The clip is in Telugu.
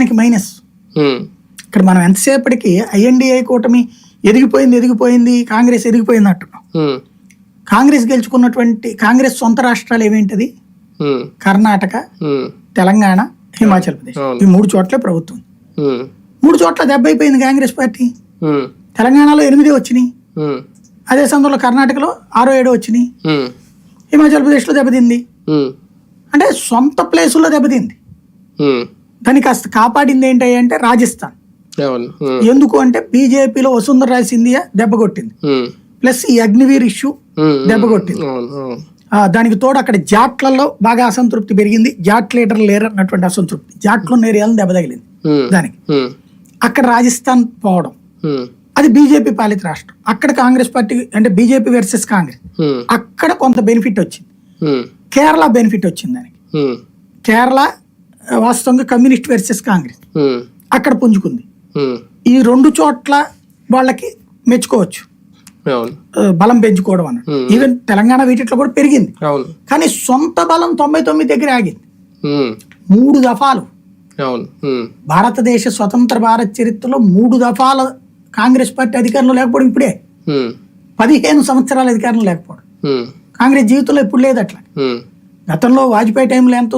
దానికి మైనస్. ఇక్కడ మనం ఎంతసేపటికి ఐఎన్డిఐ కూటమి ఎదిగిపోయింది ఎదిగిపోయింది కాంగ్రెస్ ఎదిగిపోయింది అంటున్నాం కాంగ్రెస్ గెలుచుకున్నటువంటి కాంగ్రెస్ సొంత రాష్ట్రాలు ఏమేంటిది కర్ణాటక తెలంగాణ హిమాచల్ ప్రదేశ్. ఈ మూడు చోట్లే ప్రభుత్వం. మూడు చోట్ల దెబ్బ అయిపోయింది కాంగ్రెస్ పార్టీ. తెలంగాణలో ఎనిమిది వచ్చినాయి. అదే సందర్భంలో కర్ణాటకలో ఆరో ఏడో వచ్చినాయి. హిమాచల్ ప్రదేశ్లో దెబ్బతింది. అంటే సొంత ప్లేసుల్లో దెబ్బతింది. దాన్ని కాస్త కాపాడింది ఏంటి అంటే రాజస్థాన్. ఎందుకు అంటే బీజేపీలో వసుంధర రాజ్ సింధియా దెబ్బ కొట్టింది. ప్లస్ ఈ అగ్నివీర్ ఇష్యూ దెబ్బ కొట్టింది. దానికి తోడు అక్కడ జాట్లలో బాగా అసంతృప్తి పెరిగింది. జాట్ లీడర్ లేరు అన్నటువంటి అసంతృప్తి. జాట్లో నేరియాలను దెబ్బ తగిలింది దానికి. అక్కడ రాజస్థాన్ పోవడం. అది బీజేపీ పాలిత రాష్ట్రం. అక్కడ కాంగ్రెస్ పార్టీ అంటే బీజేపీ వర్సెస్ కాంగ్రెస్. అక్కడ కొంత బెనిఫిట్ వచ్చింది. కేరళ బెనిఫిట్ వచ్చింది దానికి. కేరళ వాస్తవంగా కమ్యూనిస్ట్ వర్సెస్ కాంగ్రెస్. అక్కడ పుంజుకుంది. ఈ రెండు చోట్ల వాళ్ళకి మెచ్చుకోవచ్చు. బలం పెంచుకోవడం అన్నట్టు. ఈవెన్ తెలంగాణ వీటిలో కూడా పెరిగింది. కానీ సొంత బలం తొంభై తొమ్మిది దగ్గర ఆగింది. మూడు దఫాలు. భారతదేశ స్వతంత్ర భారత్ చరిత్రలో మూడు దఫాల కాంగ్రెస్ పార్టీ అధికారంలో లేకపోవడం ఇప్పుడే. పదిహేను సంవత్సరాల అధికారంలో లేకపోవడం. కాంగ్రెస్ జీవితంలో ఎప్పుడు లేదు అట్లా. గతంలో వాజ్పేయి టైంలో ఎంత